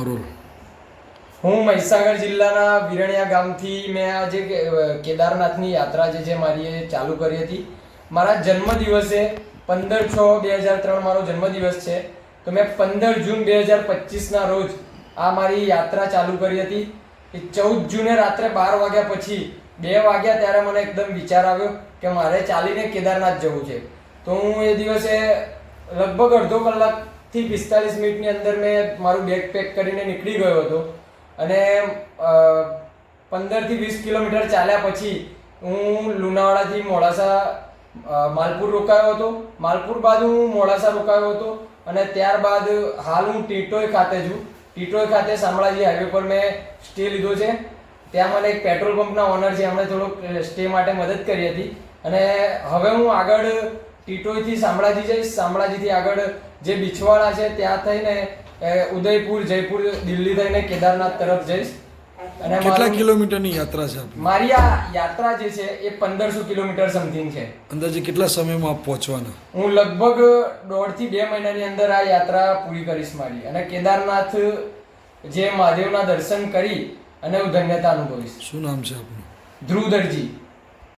બરોબર હું મહીસાગર જિલ્લાના વિરણિયા ગામથી મેં આ જે કેદારનાથની યાત્રા જે છે મારી ચાલુ કરી હતી. મારા જન્મદિવસે પંદર છ બે હજાર ત્રણ મારો જન્મદિવસ છે. તો મેં પંદર જૂન બે હજાર પચીસના રોજ આ મારી યાત્રા ચાલુ કરી હતી. એ ચૌદ જૂને રાત્રે બાર વાગ્યા પછી, બે વાગ્યા ત્યારે મને એકદમ વિચાર આવ્યો કે મારે ચાલીને કેદારનાથ જવું છે. તો હું એ દિવસે લગભગ અડધો કલાકથી પિસ્તાલીસ મિનિટની અંદર મેં મારું બેગ પેક કરીને નીકળી ગયો હતો. અને પંદરથી વીસ કિલોમીટર ચાલ્યા પછી હું લુણાવાડાથી મોડાસા માલપુર રોકાયો હતો. માલપુર બાદ હું મોડાસા રોકાયો હતો અને ત્યારબાદ હાલ હું ટીટોય ખાતે છું. ટીટોય ખાતે શામળાજી હાઈવે પર મેં સ્ટે લીધો છે. ત્યાં મને એક પેટ્રોલ પંપના ઓનર છે, એમણે થોડોક સ્ટે માટે મદદ કરી હતી. અને હવે હું આગળ ટીટોયથી શામળાજી જઈશ. શામળાજીથી આગળ જે બિછવાડા છે ત્યાં થઈને ઉદયપુર જયપુર દિલ્હી થઈને કેદારનાથ તરફ જઈશ. અને કેટલા કિલોમીટરની યાત્રા છે મારી આ યાત્રા જે છે એ પંદરસો કિલોમીટર સમથિંગ છે. અંદાજે કેટલા સમયમાં આપ પહોંચવાના? હું લગભગ દોઢથી બે મહિનાની અંદર આ યાત્રા પૂરી કરીશ મારી. અને કેદારનાથ જે મહાદેવના દર્શન કરી અને હું ધન્યતા અનુભવીશ. શું નામ છે આપનું? ધ્રુવ દરજી